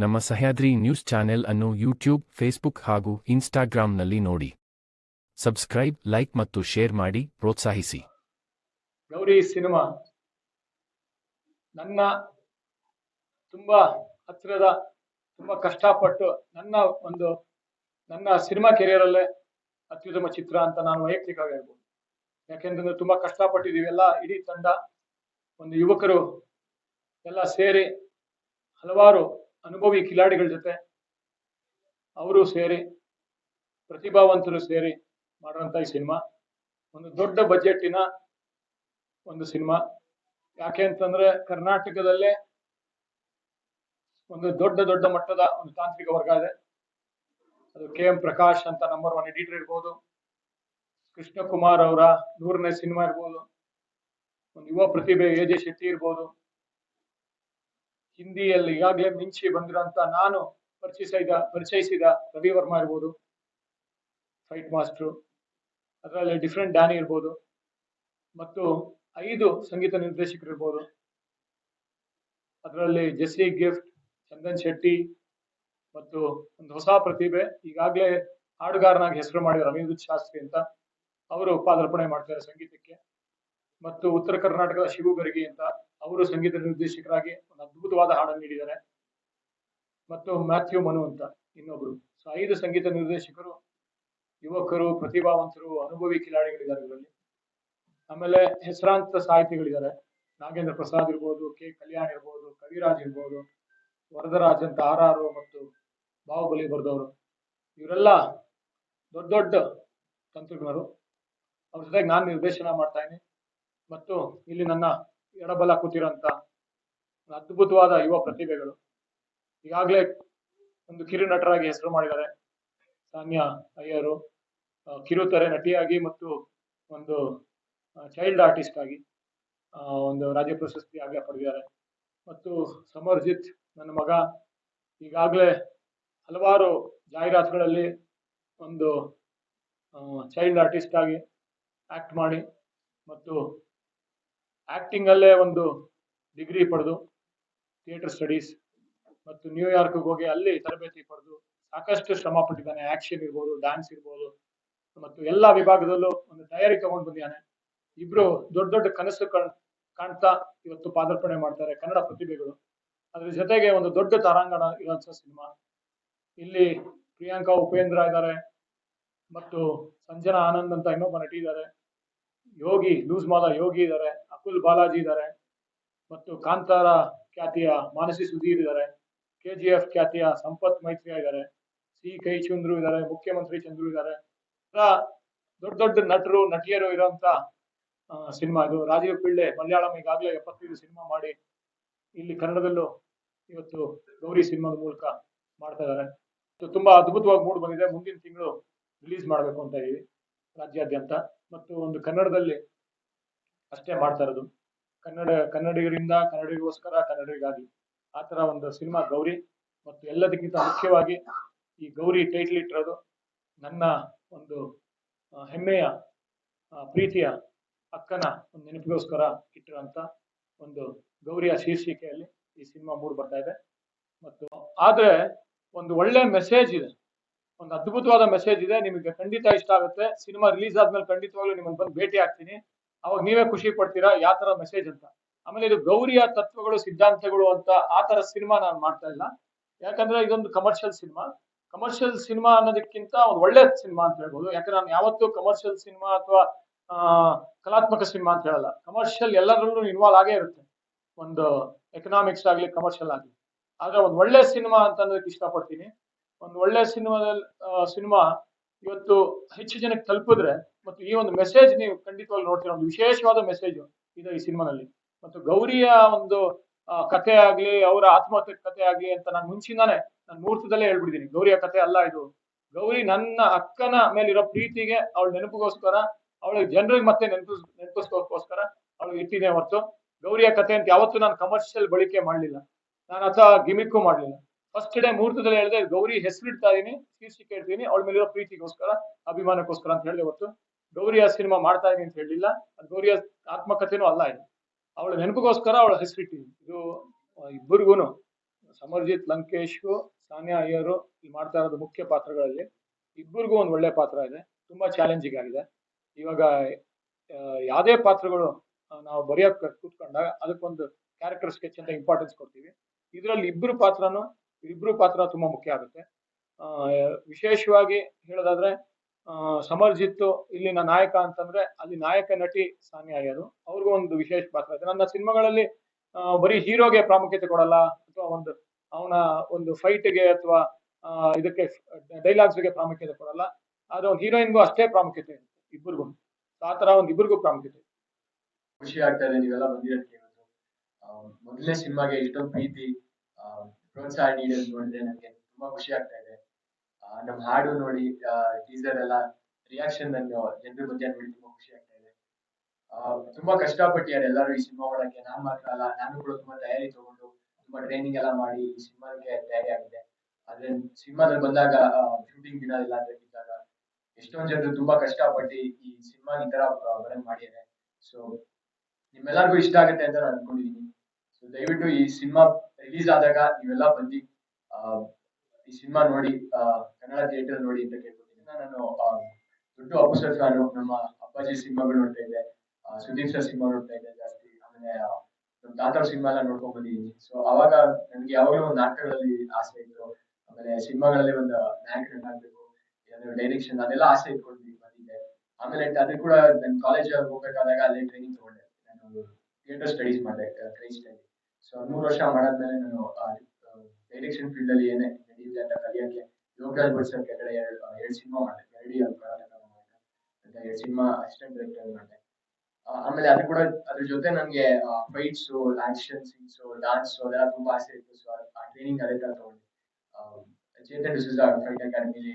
ನಮ್ಮ Sahyadri news channel ಅನ್ನು YouTube, Facebook ಹಾಗೂ ಇನ್ಸ್ಟಾಗ್ರಾಂನಲ್ಲಿ ನೋಡಿ. ಸಬ್ಸ್ಕ್ರೈಬ್, ಲೈಕ್ ಮತ್ತು ಶೇರ್ ಮಾಡಿ, ಪ್ರೋತ್ಸಾಹಿಸಿ. ಗೌರಿ ಸಿನಿಮಾ. ನನ್ನ ತುಂಬ ಹತ್ತಿರದ ತುಂಬ ಕಷ್ಟಪಟ್ಟು ನನ್ನ ಒಂದು, ನನ್ನ ಸಿನಿಮಾ ಕೆರಿಯರಲ್ಲೇ ಅತ್ಯುತ್ತಮ ಚಿತ್ರ ಅಂತ ನಾನು ವೈಯಕ್ತಿಕವಾಗಿ ಹೇಳ್ಬೋದು. ಯಾಕೆಂತಂದ್ರೆ ತುಂಬ ಕಷ್ಟಪಟ್ಟಿದ್ದೀವಿ. ಎಲ್ಲ ಇಡೀ ತಂಡ, ಒಂದು ಯುವಕರು ಎಲ್ಲ ಸೇರಿ ಹಲವಾರು ಅನುಭವಿ ಖಿಲಾಡಿಗಳ ಜೊತೆ ಅವರು ಸೇರಿ, ಪ್ರತಿಭಾವಂತರು ಸೇರಿ ಮಾಡುವಂಥ ಈ ಸಿನಿಮಾ. ಒಂದು ದೊಡ್ಡ ಬಜೆಟ್ಟಿನ ಒಂದು ಸಿನಿಮಾ. ಯಾಕೆ ಅಂತಂದ್ರೆ ಕರ್ನಾಟಕದಲ್ಲೇ ಒಂದು ದೊಡ್ಡ ದೊಡ್ಡ ಮಟ್ಟದ ಒಂದು ತಾಂತ್ರಿಕ ವರ್ಗ ಇದೆ. ಅದು ಕೆ ಎಂ ಪ್ರಕಾಶ್ ಅಂತ ನಂಬರ್ ಒನ್ ಎಡಿಟರ್ ಇರ್ಬೋದು. ಕೃಷ್ಣಕುಮಾರ್ ಅವರ ನೂರನೇ ಸಿನಿಮಾ ಇರ್ಬೋದು. ಒಂದು ಯುವ ಪ್ರತಿಭೆ ಎ ಜೆ ಶೆಟ್ಟಿ ಇರ್ಬೋದು. ಹಿಂದಿಯಲ್ಲಿ ಈಗಾಗಲೇ ಮಿಂಚಿ ಬಂದಿರುವಂತ ನಾನು ಪರಿಚಯಿಸಿದ ಪರಿಚಯಿಸಿದ ರವಿ ವರ್ಮಾ ಇರ್ಬೋದು ಫೈಟ್ ಮಾಸ್ಟ್ರು ಅದರಲ್ಲಿ ಡಿಫ್ರೆಂಟ್ ಡ್ಯಾನಿ ಇರ್ಬೋದು, ಮತ್ತು ಐದು ಸಂಗೀತ ನಿರ್ದೇಶಕರು ಇರ್ಬೋದು. ಅದರಲ್ಲಿ ಜೆಸ್ಸಿ ಗಿಫ್ಟ್, ಚಂದನ್ ಶೆಟ್ಟಿ ಮತ್ತು ಒಂದು ಹೊಸ ಪ್ರತಿಭೆ, ಈಗಾಗಲೇ ಹಾಡುಗಾರನಾಗಿ ಹೆಸರು ಮಾಡಿದ ರವೀಂದ್ರ ಶಾಸ್ತ್ರಿ ಅಂತ ಅವರು ಪಾದಾರ್ಪಣೆ ಮಾಡ್ತಾರೆ ಸಂಗೀತಕ್ಕೆ. ಮತ್ತು ಉತ್ತರ ಕರ್ನಾಟಕದ ಶಿವು ಗರ್ಗಿ ಅಂತ ಅವರು ಸಂಗೀತ ನಿರ್ದೇಶಕರಾಗಿ ಒಂದು ಅದ್ಭುತವಾದ ಹಾಡನ್ನು ನೀಡಿದ್ದಾರೆ. ಮತ್ತು ಮ್ಯಾಥ್ಯೂ ಮನು ಅಂತ ಇನ್ನೊಬ್ರು. ಸೊ ಐದು ಸಂಗೀತ ನಿರ್ದೇಶಕರು, ಯುವಕರು, ಪ್ರತಿಭಾವಂತರು, ಅನುಭವಿ ಕಿಲಾಡಿಗಳಿದ್ದಾರೆ ಇದರಲ್ಲಿ. ಆಮೇಲೆ ಹೆಸರಾಂತ ಸಾಹಿತಿಗಳಿದ್ದಾರೆ. ನಾಗೇಂದ್ರ ಪ್ರಸಾದ್ ಇರ್ಬೋದು, ಕೆ ಕಲ್ಯಾಣ್ ಇರ್ಬೋದು, ಕವಿರಾಜ್ ಇರ್ಬೋದು, ವರದರಾಜ್ ಅಂತ ಆರ್ ಆರ್ ಮತ್ತು ಬಾಹುಬಲಿ ಬರೆದವರು. ಇವರೆಲ್ಲ ದೊಡ್ಡ ದೊಡ್ಡ ತಂತ್ರಜ್ಞರು. ಅವ್ರ ಜೊತೆಗೆ ನಾನು ನಿರ್ದೇಶನ ಮಾಡ್ತಾ ಇದ್ದೀನಿ. ಮತ್ತು ಇಲ್ಲಿ ನನ್ನ ಎಡಬಲ ಕೂತಿರೋಂಥ ಅದ್ಭುತವಾದ ಯುವ ಪ್ರತಿಭೆಗಳು. ಈಗಾಗಲೇ ಒಂದು ಕಿರು ನಟರಾಗಿ ಹೆಸರು ಮಾಡಿದ್ದಾರೆ. ಸಾನ್ಯಾ ಅಯ್ಯರು ಕಿರುತೆರೆ ನಟಿಯಾಗಿ ಮತ್ತು ಒಂದು ಚೈಲ್ಡ್ ಆರ್ಟಿಸ್ಟ್ ಆಗಿ ಒಂದು ರಾಜ್ಯ ಪ್ರಶಸ್ತಿ ಆಗಲೇ ಪಡೆದಿದ್ದಾರೆ. ಮತ್ತು ಸಮರ್ಜಿತ್, ನನ್ನ ಮಗ, ಈಗಾಗಲೇ ಹಲವಾರು ಜಾಹೀರಾತುಗಳಲ್ಲಿ ಒಂದು ಚೈಲ್ಡ್ ಆರ್ಟಿಸ್ಟ್ ಆಗಿ ಆಕ್ಟ್ ಮಾಡಿ ಮತ್ತು ಅಲ್ಲೇ ಒಂದು ಡಿಗ್ರಿ ಪಡೆದು ಥಿಯೇಟರ್ ಸ್ಟಡೀಸ್ ಮತ್ತು ನ್ಯೂಯಾರ್ಕ್ಗೆ ಹೋಗಿ ಅಲ್ಲಿ ತರಬೇತಿ ಪಡೆದು ಸಾಕಷ್ಟು ಶ್ರಮ ಪಟ್ಟಿದ್ದಾನೆ. ಆಕ್ಷನ್ ಇರ್ಬೋದು ಡ್ಯಾನ್ಸ್ ಇರ್ಬೋದು ಮತ್ತು ಎಲ್ಲ ವಿಭಾಗದಲ್ಲೂ ಒಂದು ತಯಾರಿ ತಗೊಂಡು ಬಂದಿದ್ದಾನೆ. ಇಬ್ರು ದೊಡ್ಡ ದೊಡ್ಡ ಕನಸು ಕಾಣ್, ಕಾಣ್ತಾ ಇವತ್ತು ಪಾದಾರ್ಪಣೆ ಮಾಡ್ತಾರೆ ಕನ್ನಡ ಪ್ರತಿಭೆಗಳು. ಅದ್ರ ಜೊತೆಗೆ ಒಂದು ದೊಡ್ಡ ತಾರಾಂಗಣ ಇರೋಂಥ ಸಿನಿಮಾ. ಇಲ್ಲಿ ಪ್ರಿಯಾಂಕಾ ಉಪೇಂದ್ರ ಇದ್ದಾರೆ ಮತ್ತು ಸಂಜನಾ ಆನಂದ್ ಅಂತ ಇನ್ನೊಬ್ಬ ನಟಿ ಇದ್ದಾರೆ ಯೋಗಿ, ಲೂಸ್ ಮಾಲ ಯೋಗಿ ಇದ್ದಾರೆ, ಅಕುಲ್ ಬಾಲಾಜಿ ಇದ್ದಾರೆ, ಮತ್ತು ಕಾಂತಾರ ಖ್ಯಾತಿಯ ಮಾನಸಿ ಸುಧೀರ್ ಇದ್ದಾರೆ ಕೆ ಜಿ ಎಫ್ ಖ್ಯಾತಿಯ ಸಂಪತ್ ಮೈತ್ರಿ ಇದ್ದಾರೆ ಸಿ ಕೈ ಚಂದ್ರು ಇದ್ದಾರೆ, ಮುಖ್ಯಮಂತ್ರಿ ಚಂದ್ರು ಇದ್ದಾರೆ. ದೊಡ್ಡ ದೊಡ್ಡ ನಟರು, ನಟಿಯರು ಇರುವಂತ ಸಿನಿಮಾ ಇದು. ರಾಜೀವ್ ಪಿಳ್ಳೆ, ಮಲಯಾಳಂ ಈಗಾಗಲೇ ಎಪ್ಪತ್ತೈದು ಸಿನಿಮಾ ಮಾಡಿ, ಇಲ್ಲಿ ಕನ್ನಡದಲ್ಲೂ ಇವತ್ತು ಗೌರಿ ಸಿನಿಮಾದ ಮೂಲಕ ಮಾಡ್ತಾ ಇದ್ದಾರೆ. ತುಂಬಾ ಅದ್ಭುತವಾಗಿ ಮೂಡ್ ಬಂದಿದೆ. ಮುಂದಿನ ತಿಂಗಳು ರಿಲೀಸ್ ಮಾಡಬೇಕು ಅಂತ ಇದ್ದೀವಿ ರಾಜ್ಯಾದ್ಯಂತ. ಮತ್ತು ಒಂದು ಕನ್ನಡದಲ್ಲಿ ಅಷ್ಟೇ ಮಾಡ್ತಾ ಇರೋದು. ಕನ್ನಡ, ಕನ್ನಡಿಗರಿಂದ ಕನ್ನಡಿಗೋಸ್ಕರ ಕನ್ನಡಿಗಾಗಿ ಆ ಥರ ಒಂದು ಸಿನಿಮಾ ಗೌರಿ ಮತ್ತು ಎಲ್ಲದಕ್ಕಿಂತ ಮುಖ್ಯವಾಗಿ ಈ ಗೌರಿ ಟೈಟ್ಲ್ ಇಟ್ಟಿರೋದು ನನ್ನ ಒಂದು ಹೆಮ್ಮೆಯ ಪ್ರೀತಿಯ ಅಕ್ಕನ ಒಂದು ನೆನಪಿಗೋಸ್ಕರ ಇಟ್ಟಿರುವಂತ ಒಂದು ಗೌರಿಯ ಶೀರ್ಷಿಕೆಯಲ್ಲಿ ಈ ಸಿನಿಮಾ ಮೂಡ್ ಬರ್ತಾ ಇದೆ. ಮತ್ತು ಆದರೆ ಒಂದು ಒಳ್ಳೆ ಮೆಸೇಜ್ ಇದೆ. ಒಂದು ಅದ್ಭುತವಾದ ಮೆಸೇಜ್ ಇದೆ, ನಿಮಗೆ ಖಂಡಿತ ಇಷ್ಟ ಆಗುತ್ತೆ. ಸಿನಿಮಾ ರಿಲೀಸ್ ಆದ್ಮೇಲೆ ಖಂಡಿತವಾಗ್ಲೂ ನಿಮ್ಮನ್ನು ಬಂದು ಭೇಟಿ ಆಗ್ತೀನಿ. ಅವಾಗ ನೀವೇ ಖುಷಿ ಪಡ್ತೀರಾ, ಯಾವ ತರ ಮೆಸೇಜ್ ಅಂತ? ಆಮೇಲೆ ಇದು ಗೌರಿಯ ತತ್ವಗಳು, ಸಿದ್ಧಾಂತಗಳು ಅಂತ ಆ ತರ ಸಿನಿಮಾ ನಾನು ಮಾಡ್ತಾ ಇಲ್ಲ. ಯಾಕಂದ್ರೆ ಇದೊಂದು ಕಮರ್ಷಿಯಲ್ ಸಿನಿಮಾ. ಕಮರ್ಷಿಯಲ್ ಸಿನಿಮಾ ಅನ್ನೋದಕ್ಕಿಂತ ಒಂದು ಒಳ್ಳೆ ಸಿನಿಮಾ ಅಂತ ಹೇಳ್ಬೋದು. ಯಾಕಂದ್ರೆ ನಾನು ಯಾವತ್ತೂ ಕಮರ್ಷಿಯಲ್ ಸಿನಿಮಾ ಅಥವಾ ಕಲಾತ್ಮಕ ಸಿನಿಮಾ ಅಂತ ಹೇಳಲ್ಲ. ಕಮರ್ಷಿಯಲ್ ಎಲ್ಲರಲ್ಲೂ ಇನ್ವಾಲ್ವ್ ಆಗೇ ಇರುತ್ತೆ. ಒಂದು ಎಕನಾಮಿಕ್ಸ್ ಆಗಲಿ ಕಮರ್ಷಿಯಲ್ ಆಗಲಿ. ಆದ್ರೆ ಒಂದು ಒಳ್ಳೆ ಸಿನಿಮಾ ಅಂತ ಅನ್ನೋದಕ್ಕೆ ಇಷ್ಟಪಡ್ತೀನಿ. ಒಂದು ಒಳ್ಳೆ ಸಿನಿಮಾದಲ್ಲಿ ಸಿನಿಮಾ ಇವತ್ತು ಹೆಚ್ಚು ಜನಕ್ಕೆ ತಲುಪಿದ್ರೆ ಮತ್ತು ಈ ಒಂದು ಮೆಸೇಜ್ ನೀವು ಖಂಡಿತವಾಗಿ ನೋಡ್ತೀರ, ಒಂದು ವಿಶೇಷವಾದ ಮೆಸೇಜ್ ಇದೆ ಈ ಸಿನಿಮಾನಲ್ಲಿ ಮತ್ತು ಗೌರಿಯ ಒಂದು ಕಥೆ ಆಗ್ಲಿ, ಅವರ ಆತ್ಮಹತ್ಯೆ ಕಥೆ ಆಗ್ಲಿ ಅಂತ ನಾನು ಮುಂಚಿಂದಾನೆ ನಾನು ಮುಹೂರ್ತದಲ್ಲೇ ಹೇಳ್ಬಿಟ್ಟಿದ್ದೀನಿ ಗೌರಿಯ ಕಥೆ ಅಲ್ಲ ಇದು. ಗೌರಿ ನನ್ನ ಅಕ್ಕನ ಮೇಲಿರೋ ಪ್ರೀತಿಗೆ ಅವಳ ನೆನಪಿಗೋಸ್ಕರ, ಅವಳಿಗೆ ಜನರಿಗೆ ಮತ್ತೆ ನೆನಪು ನೆನಪಿಸ್ಕೋಸ್ಕರ ಅವಳಿಗೆ ಇಟ್ಟಿದೆ ಹೊರತು. ಗೌರಿಯ ಕಥೆ ಅಂತ ಯಾವತ್ತೂ ನಾನು ಕಮರ್ಷಿಯಲ್ ಬಳಕೆ ಮಾಡಲಿಲ್ಲ. ನಾನು ಅಥವಾ ಗಿಮಿಕ್ಕು ಮಾಡಲಿಲ್ಲ. ಫಸ್ಟ್ ಡೇ ಮುಹೂರ್ತದಲ್ಲಿ ಹೇಳಿದೆ, ಗೌರಿ ಹೆಸರಿಡ್ತಾ ಇದೀನಿ, ಶೀರ್ಷಿಕೆ ಹೇಳ್ತೀನಿ ಅವಳ ಮೇಲಿರೋ ಪ್ರೀತಿಗೋಸ್ಕರ, ಅಭಿಮಾನಕ್ಕೋಸ್ಕರ ಅಂತ ಹೇಳಿದೆ ಹೊತ್ತು ಗೌರಿ ಆ ಸಿನಿಮಾ ಮಾಡ್ತಾ ಇದೀನಿ ಅಂತ ಹೇಳಿಲ್ಲ. ಅದು ಗೌರಿಯ ಆತ್ಮಕಥೆನೂ ಅಲ್ಲ ಇದು. ಅವಳ ನೆನಪಿಗೋಸ್ಕರ ಅವಳ ಹೆಸರಿಟ್ಟಿದ್ದೀನಿ. ಇದು ಇಬ್ಬರಿಗೂ ಸಮರ್ಜಿತ್ ಲಂಕೇಶ್ಗೂ ಸಾನಿಯಾ ಅಯ್ಯರು ಇಲ್ಲಿ ಮಾಡ್ತಾ ಇರೋದು ಮುಖ್ಯ ಪಾತ್ರಗಳಲ್ಲಿ. ಇಬ್ಬರಿಗೂ ಒಂದು ಒಳ್ಳೆ ಪಾತ್ರ ಇದೆ. ತುಂಬಾ ಚಾಲೆಂಜಿಂಗ್ ಆಗಿದೆ. ಇವಾಗ ಯಾವುದೇ ಪಾತ್ರಗಳು ನಾವು ಬರೆಯೋಕೆ ಕೂತ್ಕೊಂಡಾಗ ಅದಕ್ಕೊಂದು ಕ್ಯಾರೆಕ್ಟರ್ ಸ್ಕೆಚ್ ಅಂತ ಇಂಪಾರ್ಟೆನ್ಸ್ ಕೊಡ್ತೀವಿ. ಇದರಲ್ಲಿ ಇಬ್ಬರು ಪಾತ್ರನೂ ಇಬ್ಬರು ಪಾತ್ರ ತುಂಬಾ ಮುಖ್ಯ ಆಗುತ್ತೆ. ವಿಶೇಷವಾಗಿ ಹೇಳೋದಾದ್ರೆ ಸಮರ್ಜಿತ್ ಇಲ್ಲಿನ ನಾಯಕ ಅಂತಂದ್ರೆ ಅಲ್ಲಿ ನಾಯಕ ನಟಿ ಸಾನಿಯಾ ಅಯ್ಯರು ಅವ್ರಿಗೂ ಒಂದು ವಿಶೇಷ ಪಾತ್ರ ಇದೆ. ನನ್ನ ಸಿನಿಮಾಗಳಲ್ಲಿ ಬರೀ ಹೀರೋಗೆ ಪ್ರಾಮುಖ್ಯತೆ ಕೊಡಲ್ಲ, ಅಥವಾ ಒಂದು ಅವನ ಒಂದು ಫೈಟ್ಗೆ ಅಥವಾ ಇದಕ್ಕೆ ಡೈಲಾಗ್ಸ್ಗೆ ಪ್ರಾಮುಖ್ಯತೆ ಕೊಡಲ್ಲ. ಆದ್ರೆ ಒಂದು ಹೀರೋಯಿನ್ಗೂ ಅಷ್ಟೇ ಪ್ರಾಮುಖ್ಯತೆ ಇರುತ್ತೆ ಇಬ್ಬರಿಗೂ ಆ ತರ ಒಂದು ಇಬ್ಬರಿಗೂ ಪ್ರಾಮುಖ್ಯತೆ. ಖುಷಿ ಆಗ್ತಾ ಇದೆ ನೀವೆಲ್ಲ ಬಂದಿರೋದಕ್ಕೆ. ಮೊದಲನೇ ಸಿನಿಮಾಗೆ ಇಷ್ಟೊಂದು ಪ್ರೀತಿ ಪ್ರೋತ್ಸಾಹ ನೀಡೋದು ನೋಡಿದ್ರೆ ನನಗೆ ತುಂಬಾ ಖುಷಿ ಆಗ್ತಾ ಇದೆ. ನಮ್ಮ ನಮ್ ಹಾಡು ನೋಡಿ ಟೀಸರ್ ಎಲ್ಲ ರಿಯಾಕ್ಷನ್ ಅನ್ನು ಜನರ ಮಧ್ಯೆ ನೋಡಿ ತುಂಬಾ ಖುಷಿ ಆಗ್ತಾ ಇದೆ. ತುಂಬಾ ಕಷ್ಟಪಟ್ಟಿದ್ದಾರೆ ಎಲ್ಲರೂ ಈ ಸಿನಿಮಾ ಮಾಡಕ್ಕೆ ನಾನ್ ಮಾತ್ರ ಅಲ್ಲ, ನಾನು ಕೂಡ ತುಂಬಾ ತಯಾರಿ ತಗೊಂಡು ತುಂಬಾ ಟ್ರೈನಿಂಗ್ ಎಲ್ಲ ಮಾಡಿ ಈ ಸಿನಿಮಾಗೆ ತಯಾರಿ ಆಗಿದೆ ಆದ್ರೆ ಸಿನಿಮಾದಲ್ಲಿ ಬಂದಾಗ ಶೂಟಿಂಗ್ ದಿನ ಅಂತ ಇದ್ದಾಗ ಎಷ್ಟೊಂದ್ ಜನರು ತುಂಬಾ ಕಷ್ಟಪಟ್ಟು ಈ ಸಿನಿಮಾ ಈ ತರ ಬರಂಗ್ ಮಾಡಿದ್ದಾರೆ. ಸೊ ನಿಮ್ಮೆಲ್ಲರಿಗೂ ಇಷ್ಟ ಆಗುತ್ತೆ ಅಂತ ನಾನು ಅನ್ಕೊಂಡಿದೀನಿ. ಸೊ ದಯವಿಟ್ಟು ಈ ಸಿನಿಮಾ ರಿಲೀಸ್ ಆದಾಗ ನೀವೆಲ್ಲ ಬಂದು ಈ ಸಿನಿಮಾ ನೋಡಿ ಕನ್ನಡ ಥಿಯೇಟರ್ ನೋಡಿ ಅಂತ ಕೇಳ್ಕೊತೀನಿ ನಾನು ದೊಡ್ಡ ಅಪ್ಸರ್ ಸರ್ ಫ್ಯಾನು ನಮ್ಮ ಅಪ್ಪಾಜಿ ಸಿನಿಮಾಗಳು ನೋಡ್ತಾ ಇದ್ದೆ ಸುದೀಪ್ ಸರ್ ಸಿನಿಮಾ ನೋಡ್ತಾ ಇದ್ದೆ ಜಾಸ್ತಿ, ಆಮೇಲೆ ನಮ್ಮ ತಾತವ್ರ ಸಿನಿಮಾ ಎಲ್ಲ ನೋಡ್ಕೊಂಡ್ ಬಂದಿದ್ದೀನಿ. ಸೊ ಅವಾಗ ನನಗೆ ಯಾವಾಗಲೂ ಒಂದು ನಾಟಕಗಳಲ್ಲಿ ಆಸೆ ಇತ್ತು. ಆಮೇಲೆ ಸಿನಿಮಾಗಳಲ್ಲಿ ಒಂದು ನಾಯಕರನ್ನಾಗ್ಬೇಕು ಡೈರೆಕ್ಷನ್ ಅದೆಲ್ಲ ಆಸೆ ಇಟ್ಕೊಂಡು ಬಂದಿದ್ದೆ. ಆಮೇಲೆ ಅದು ಕೂಡ ನನ್ನ ಕಾಲೇಜ್ ಹೋಗ್ಬೇಕಾದಾಗ ಅಲ್ಲೇ ಟ್ರೈನಿಂಗ್ ತಗೊಂಡೆ. ನಾನು ಥಿಯೇಟರ್ ಸ್ಟಡೀಸ್ ಮಾಡಿದೆ ಕ್ರೈಸ್ಟ್ ಅಲ್ಲಿ ಸೊ ಮೂರು ವರ್ಷ ಮಾಡಾದ್ಮೇಲೆ ನಾನು ಡೈರೆಕ್ಷನ್ ಫೀಲ್ಡ್ ಅಲ್ಲಿ ಏನೇ ನಡೆಯುತ್ತೆ ಅಂತ ಕಲಿಯಕ್ಕೆ ಯೋಗರಾಜ್ ಭಟ್ ಸರ್ ಕೆಳಗಡೆ ಎರಡು ಎರಡು ಸಿನಿಮಾ ಮಾಡಿದೆ. ಎರಡು ಕರ್ನಾಟಕ ಮಾಡಿದೆ ಎರಡು ಸಿನಿಮಾ ಅಸಿಸ್ಟೆಂಟ್ ಡೈರೆಕ್ಟರ್ ಮಾಡಿದೆ. ಆಮೇಲೆ ಅದು ಕೂಡ, ಅದ್ರ ಜೊತೆ ನನಗೆ ಫೈಟ್ಸ್ ಆಕ್ಷನ್ ಸೀನ್ಸ್ ಡಾನ್ಸ್ ಅದೆಲ್ಲ ತುಂಬಾ ಆಸೆ ಇತ್ತು. ಸೊ ಆ ಟ್ರೈನಿಂಗ್ ಅದೇ ತರ ತಗೊಂಡು. ಚೇತನ್ ಡಿಸೂಜ ಫೈಟ್ ಅಕಾಡೆಮಿಲಿ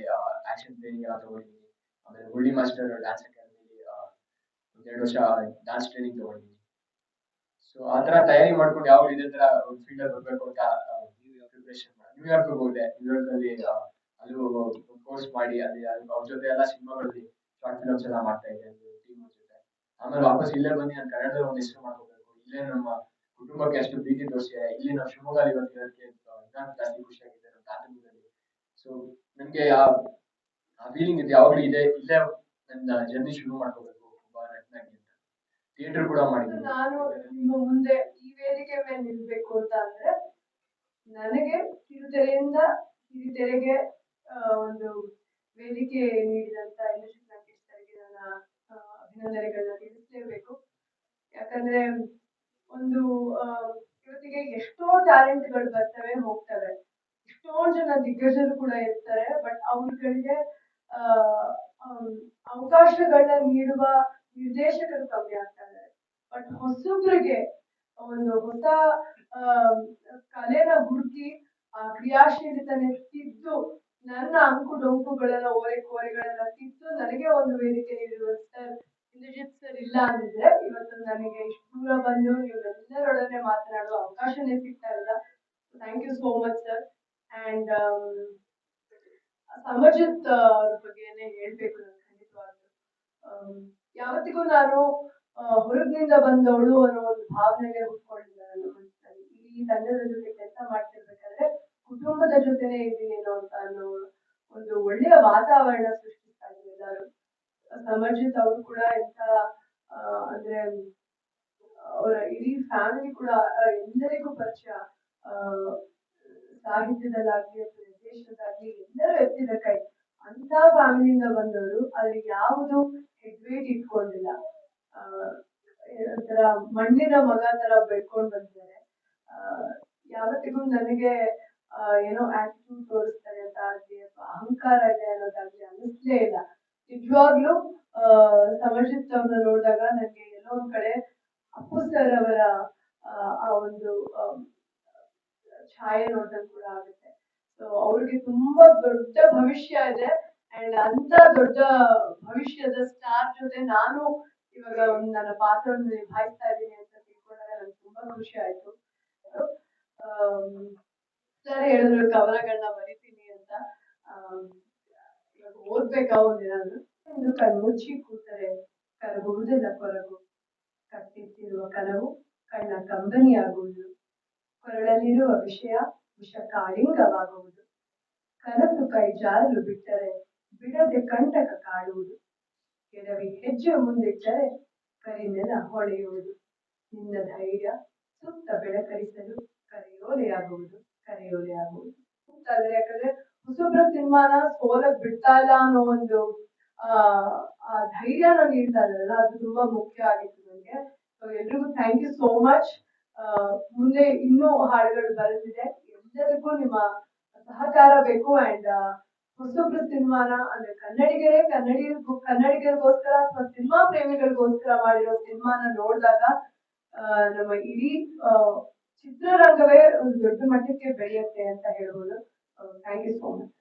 ಆಕ್ಷನ್ ಟ್ರೈನಿಂಗ್ ಎಲ್ಲ ತಗೊಂಡಿದ್ದೀನಿ. ಆಮೇಲೆ ಮುರಳಿ ಮಾಸ್ಟರ್ ಡ್ಯಾನ್ಸ್ ಅಕಾಡೆಮಿಲಿ ಒಂದೆರಡು ವರ್ಷ ಡ್ಯಾನ್ಸ್ ಟ್ರೈನಿಂಗ್ ತಗೊಂಡಿದ್ದೀನಿ. ಸೊ ಆ ತಯಾರಿ ಮಾಡ್ಕೊಂಡು ಯಾವ ಇದೇ ತರ ಫೀಲ್ಡ್ ಅಲ್ಲಿ ಬರ್ಬೇಕು ಅಂತ ಪ್ರಿಪರೇಷನ್ ನ್ಯೂಯಾರ್ಕ್ ಹೋದೆ ನ್ಯೂಯಾರ್ಕ್ ಅಲ್ಲಿ ಅದು ಕೋರ್ಸ್ ಮಾಡಿ, ಅಲ್ಲಿ ಅವ್ರ ಜೊತೆ ಎಲ್ಲ ಸಿನಿಮಾಗಳಲ್ಲಿ ಶಾರ್ಟ್ ಫಿಲ್ಮ್ಸ್ ಎಲ್ಲ ಮಾಡ್ತಾ ಇದ್ದೆ ಟೀಮ್ ಜೊತೆ. ಆಮೇಲೆ ವಾಪಸ್ ಇಲ್ಲೇ ಬಂದು ನಾನು ಕನ್ನಡದಲ್ಲಿ ಒಂದು ಹೆಸರು ಮಾಡ್ಕೋಬೇಕು. ಇಲ್ಲೇ ನಮ್ಮ ಕುಟುಂಬಕ್ಕೆ ಅಷ್ಟು ಪ್ರೀತಿ ತೋರಿಸಿದೆ ಇಲ್ಲಿ ನಾವು ಶಿವಮೊಗ್ಗ ಇವತ್ತು ಇರೋದಕ್ಕೆ ಇನ್ನೂ ಜಾಸ್ತಿ ಖುಷಿಯಾಗಿದೆ ನಮ್ಮ ತಾತನೂರಲ್ಲಿ ಸೊ ನನಗೆ ಆ ಫೀಲಿಂಗ್ ಇದೆ ಯಾವಾಗಲೂ ಇದೆ, ಇಲ್ಲೇ ನನ್ನ ಜರ್ನಿ ಶುರು ಮಾಡ್ಕೋಬೇಕು. ಥಿಯೇಟರ್ ಕೂಡ ಮಾಡಿದ್ದೀನಿ. ನಾನು ನಿಮ್ಮ ಮುಂದೆ ಈ ವೇದಿಕೆ ಮೇಲೆ ನಿಲ್ಬೇಕು ಅಂತ ಅಂದ್ರೆ ನನಗೆ ಕಿರುತೆರೆಯಿಂದ ಕಿರುತೆರೆಗೆ ಒಂದು ವೇದಿಕೆ ನೀಡಿದಂತ ಇಂಡಸ್ಟ್ರಿ ಲಂಕೇಶ್ವರಿಗೆ ನನ್ನ ಅಭಿನಂದನೆಗಳನ್ನ ತಿಳಿಸಲೇಬೇಕು ಯಾಕಂದ್ರೆ ಒಂದು ಇವತ್ತಿಗೆ ಎಷ್ಟೋ ಟ್ಯಾಲೆಂಟ್ಗಳು ಬರ್ತವೆ, ಹೋಗ್ತವೆ. ಎಷ್ಟೋ ಜನ ದಿಗ್ಗಜರು ಕೂಡ ಇರ್ತಾರೆ, ಬಟ್ ಅವ್ರುಗಳಿಗೆ ಅವಕಾಶಗಳನ್ನ ನೀಡುವ ನಿರ್ದೇಶಕರು ಕಮ್ಮಿ ಆಗ್ತಾ ಇದ್ದಾರೆ ಬಟ್ ಹೊಸಬ್ರಿಗೆ ಒಂದು ಹೊಸ ಕಲೆನ ಹುಡುಕಿ, ಆ ಕ್ರಿಯಾಶೀಲತೆನೆ ತಿದ್ದು ನನ್ನ ಅಂಕು ಡೊಂಕುಗಳನ್ನ ಓರೆ ಕೋರೆಗಳನ್ನ ತಿದ್ದು ನನಗೆ ಒಂದು ವೇದಿಕೆ ನೀಡಿರುವ ಸರ್ ಇಂದ್ರಜಿತ್ ಸರ್ ಇಲ್ಲ ಅಂದಿದ್ರೆ ಇವತ್ತು ನನಗೆ ಇಷ್ಟು ದೂರ ಬಂದು ನೀವೆಲ್ಲರೊಡನೆ ಮಾತನಾಡುವ ಅವಕಾಶನೇ ಸಿಗ್ತಾ ಇಲ್ಲ thank you so much sir and Samajit ಅವ್ರ ಬಗ್ಗೆನೆ ಹೇಳ್ಬೇಕು ನಾನು ಯಾವತ್ತಿಗೂ ನಾನು ಹೊರಗಿನಿಂದ ಬಂದವಳು ಅನ್ನೋ ಒಂದು ಭಾವನೆಗೆ ಹುಟ್ಕೊಂಡಿಲ್ಲ ನನ್ನ ಮನಸ್ಸಲ್ಲಿ. ಈ ತಂಡದ ಜೊತೆ ಕೆಲಸ ಮಾಡ್ತಿರ್ಬೇಕಾದ್ರೆ ಕುಟುಂಬದ ಜೊತೆನೆ ಇದ್ದೀನಿ ಅನ್ನೋ ಅಂತ ಅನ್ನೋ ಒಂದು ಒಳ್ಳೆಯ ವಾತಾವರಣ ಸೃಷ್ಟಿಸ್ತಾ ಇದ್ರು ಎಲ್ಲರೂ. ಸಮರ್ಜಿತ್ ಅವರು ಕೂಡ ಆ, ಅಂದ್ರೆ ಅವರ ಇಡೀ ಫ್ಯಾಮಿಲಿ ಕೂಡ ಎಲ್ಲರಿಗೂ ಪರಿಚಯ ಸಾಹಿತ್ಯದಲ್ಲಾಗ್ಲಿ ನಿರ್ದೇಶನದಾಗ್ಲಿ ಎಲ್ಲರೂ ಎತ್ತಿದ ಕೈ. ಅಂತ ಫ್ಯಾಮಿಲಿಯಿಂದ ಬಂದವರು. ಅಲ್ಲಿ ಯಾವುದು ಹೆಗ್ವೇಟ್ ಇಟ್ಕೊಂಡಿಲ್ಲ. ಒಂಥರ ಮಣ್ಣಿನ ಮಗ ತರ ಬೆಳ್ಕೊಂಡ್ ಬಂದಿದ್ದಾರೆ. ಯಾವತ್ತಿಗೂ ನನಗೆ ಏನೋ ಆಟಿಟ್ಯೂಡ್ ತೋರಿಸ್ತಾರೆ ಅಂತ ಆಗ್ಲಿ ಅಥವಾ ಅಹಂಕಾರ ಇದೆ ಅನ್ನೋದಾಗ್ಲಿ ಅನ್ನಿಸ್ಲೇ ಇಲ್ಲ. ನಿಜವಾಗ್ಲೂ ಸಮರ್ಜಿತ್ ಅವ್ರನ್ನ ನೋಡಿದಾಗ ನನಗೆ ಎಲ್ಲೋ ಒಂದ್ ಕಡೆ ಅಪ್ಪು ಸರ್ ಅವರ, ಆ ಒಂದು ಛಾಯೆ ನೋಡ್ದಂಗ್ ಕೂಡ ಆಗುತ್ತೆ. ಸೊ ಅವ್ರಿಗೆ ತುಂಬಾ ದೊಡ್ಡ ಭವಿಷ್ಯ ಇದೆ. ಅಂಡ್ ಅಂತ ದೊಡ್ಡ ಭವಿಷ್ಯದ ಸ್ಟಾರ್ ಜೊತೆ ನಾನು ಇವಾಗ ನನ್ನ ಪಾತ್ರವನ್ನು ನಿಭಾಯಿಸ್ತಾ ಇದ್ದೀನಿ ಅಂತ ತಿಳ್ಕೊಂಡಾಗ ನನ್ಗೆ ತುಂಬಾ ಖುಷಿ ಆಯ್ತು. ಸರ್ ಹೇಳಿದ್ರು ಕವನಗಳನ್ನ ಬರಿತೀನಿ ಅಂತ. ಇವಾಗ ಓದ್ಬೇಕಾ ಒಂದಿನಾದ್ರು ಒಂದು ಕಣ್ಮುಚ್ಚಿ ಕೂತರೆ ಕರಗುವುದಿಲ್ಲ ಕೊರಗು. ಕಟ್ಟಿಟ್ಟಿರುವ ಕನವು ಕಣ್ಣ ಕಂಬನಿಯಾಗುವುದು. ಕೊರಳಲ್ಲಿರುವ ವಿಷಯ ವಿಷ ಕಾಳಿಂಗವಾಗುವುದು ಕನಸು ಕೈ ಜಾರಲು ಬಿಟ್ಟರೆ ಬಿಡದೆ ಕಂಟಕ ಕಾಡುವುದು. ಕೆಡವಿ ಹೆಜ್ಜೆ ಮುಂದಿಟ್ಟರೆ ಕರಿನೆಲ ಹೊಳೆಯುವುದು. ನಿನ್ನ ಧೈರ್ಯ ಸುತ್ತ ಬೆಳಕರಿಸಲು ಕರೆಯೋಲೆಯಾಗುವುದು ಕರೆಯೋಲೆಯಾಗುವುದು. ಅದ್ರೆ ಯಾಕಂದ್ರೆ ಹುಸುಬ್ರ ಸಿನಿಮಾನ ಸೋಲಕ್ ಬಿಡ್ತಾ ಇಲ್ಲ ಅನ್ನೋ ಒಂದು, ಆ ಧೈರ್ಯ ಧೈರ್ಯನ ನೀಡ್ತಾ ಅದು ತುಂಬಾ ಮುಖ್ಯ ಆಗಿತ್ತು ನನಗೆ. ಎಲ್ರಿಗೂ ಥ್ಯಾಂಕ್ ಯು ಸೋ ಮಚ್ ಮುಂದೆ ಇನ್ನೂ ಹಾಡುಗಳು ಬರುತ್ತಿದೆ. ಎಲ್ಲರಿಗೂ ನಿಮ್ಮ ಸಹಕಾರ ಬೇಕು ಅಂಡ್ ಹೊಸಬ್ರ ಸಿನಿಮಾನ ಅಂದ್ರೆ ಕನ್ನಡಿಗರೇ ಕನ್ನಡಿಗರಿಗೂ ಕನ್ನಡಿಗರಿಗೋಸ್ಕರ ಅಥವಾ ಸಿನಿಮಾ ಪ್ರೇಮಿಗಳಿಗೋಸ್ಕರ ಮಾಡಿರೋ ಸಿನಿಮಾನ ನೋಡಿದಾಗ ನಮ್ಮ ಇಡೀ ಚಿತ್ರರಂಗವೇ ಒಂದು ದೊಡ್ಡ ಮಟ್ಟಕ್ಕೆ ಬೆಳೆಯುತ್ತೆ ಅಂತ ಹೇಳ್ಬೋದು. Thank you so much